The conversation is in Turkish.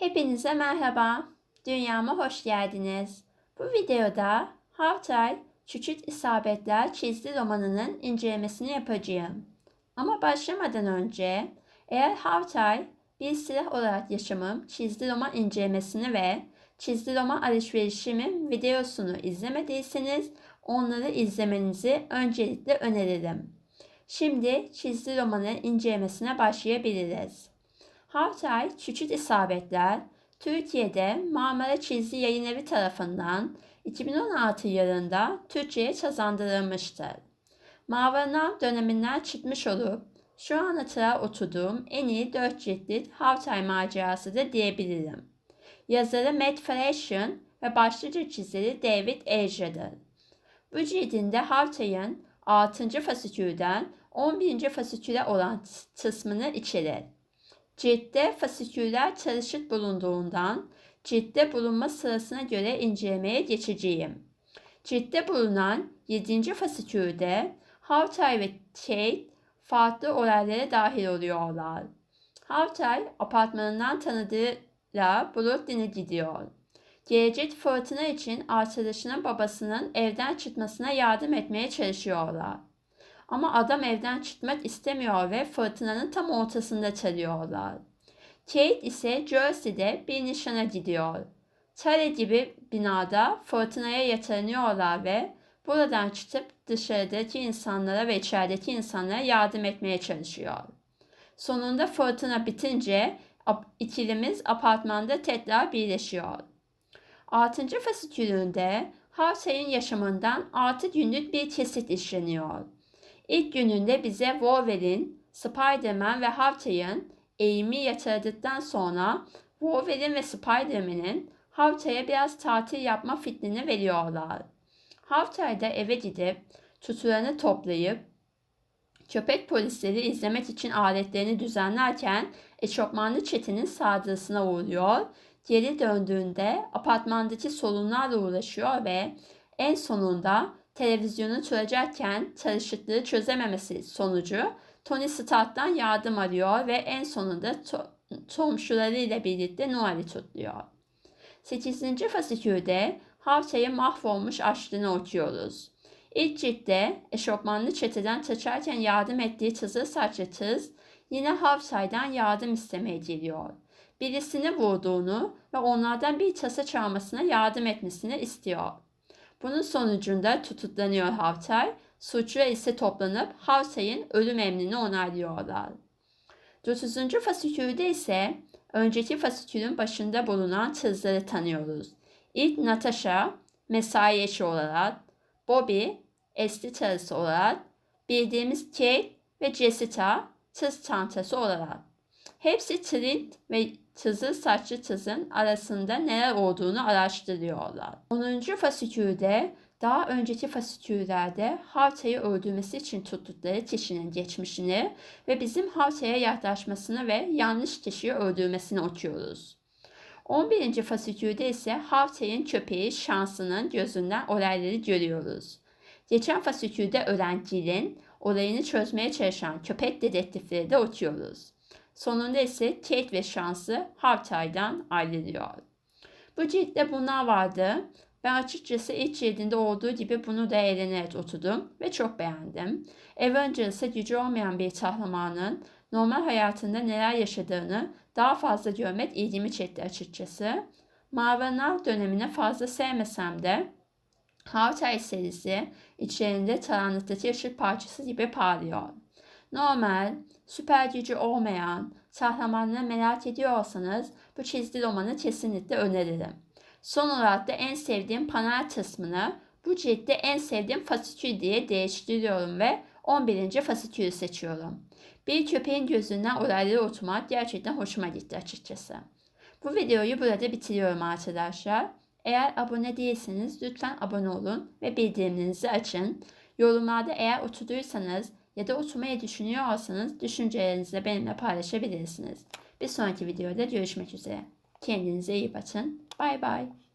Hepinize merhaba. Dünyama hoş geldiniz. Bu videoda Havtay Küçük İsabetler çizdi romanının incelemesini yapacağım. Ama başlamadan önce eğer Havtay bir silah olarak yaşamım çizdi roman incelemesini ve çizdi roman alışverişimin videosunu izlemediyseniz onları izlemenizi öncelikle öneririm. Şimdi çizdi romanın incelemesine başlayabiliriz. Havtay Küçük İsabetler Türkiye'de Marmara Çizgi Yayın Evi tarafından 2016 yılında Türkçe'ye kazandırılmıştır. Mavanav döneminden çıkmış olup şu ana kadar okuduğum en iyi dört ciltlik Havtay macerasıdır diyebilirim. Yazarı Matt Fraction ve başlıca çizeri David Asia'dır. Bu cildinde Havtay'ın 6. fasikülden 11. fasiküle olan kısmını içerir. Ciltte fasiküller çalışık bulunduğundan ciltte bulunma sırasına göre incelemeye geçeceğim. Ciltte bulunan 7. fasikülde Havtay ve Kate farklı olaylara dahil oluyorlar. Havtay apartmanından tanıdığıyla Brooklyn'e gidiyor. Gelecek fırtına için arkadaşının babasının evden çıkmasına yardım etmeye çalışıyorlar. Ama adam evden çıkmak istemiyor ve fırtınanın tam ortasında çalıyorlar. Kate ise Jersey'de bir nişana gidiyor. Tare gibi binada fırtınaya yatırınıyorlar ve buradan çıkıp dışarıdaki insanlara ve içerideki insanlara yardım etmeye çalışıyor. Sonunda fırtına bitince ikilimiz apartmanda tekrar birleşiyor. 6. fasikülünde Havsay'ın yaşamından 6 günlük bir kesit işleniyor. İlk gününde bize Wolverine, Spider-Man ve Havtay'ın eğimi yatırdıktan sonra Wolverine ve Spider-Man'in Havtay'a biraz tatil yapma fikrini veriyorlar. Havtay da eve gidip tutulanı toplayıp köpek polisleri izlemek için aletlerini düzenlerken eşofmanlı çetenin saldırısına uğruyor. Geri döndüğünde apartmandaki sorunlarla uğraşıyor ve en sonunda televizyonu çözecekken çalışıklığı çözememesi sonucu Tony Stark'tan yardım arıyor ve en sonunda to- ile birlikte Noel'i tutluyor. 8. fasikülde Havsa'yı mahvolmuş açlığını okuyoruz. İlk ciltte eşofmanlı çeteden kaçarken yardım ettiği tızı saçlı tız yine Havsa'dan yardım istemeye geliyor. Birisini vurduğunu ve onlardan bir tasa çalmasına yardım etmesini istiyor. Bunun sonucunda tutuklanıyor Havtay, suçlular ise toplanıp Havtay'ın ölüm emrini onaylıyorlar. 9. fasikülde ise önceki fasikülün başında bulunan tızları tanıyoruz. İlk Natasha, mesai eşi olarak, Bobby, eski karısı olarak, bildiğimiz Kate ve Jessica, tız çantası olarak. Hepsi Trint ve tızı saçlı tızın arasında neler olduğunu araştırıyorlar. 10. fasikülde daha önceki fasiküllerde Havta'yı öldürmesi için tuttukları kişinin geçmişini ve bizim Havta'ya yaklaşmasını ve yanlış kişiyi öldürmesini okuyoruz. 11. fasikülde ise Havta'nın köpeği şansının gözünden olayları görüyoruz. Geçen fasikülde ölen Gil'in olayını çözmeye çalışan köpek dedektifleri de okuyoruz. Sonunda ise Kate ve şansı Havtay'dan ayrılıyor. Bu ciltte bunlar vardı. Ben açıkçası ilk cildinde olduğu gibi bunu da eğlenerek oturdum ve çok beğendim. Avengers gücü olmayan bir kahramanın normal hayatında neler yaşadığını daha fazla görmek ilgimi çekti açıkçası. Marvel dönemine fazla sevmesem de Hawkeye serisi içlerinde karanlıktaki ışık parçası gibi parlıyor. Normal, süper gücü olmayan, kahramanları merak ediyorsanız bu çizgi romanı kesinlikle öneririm. Son olarak da en sevdiğim panel kısmını bu ciltte en sevdiğim fasikül diye değiştiriyorum ve 11. fasikülü seçiyorum. Bir köpeğin gözünden olayları okumak gerçekten hoşuma gitti açıkçası. Bu videoyu burada bitiriyorum arkadaşlar. Eğer abone değilseniz lütfen abone olun ve bildirimlerinizi açın. Yorumlarda eğer oturduysanız ya da oturmayı düşünüyorsanız düşüncelerinizi benimle paylaşabilirsiniz. Bir sonraki videoda görüşmek üzere. Kendinize iyi bakın. Bye bye.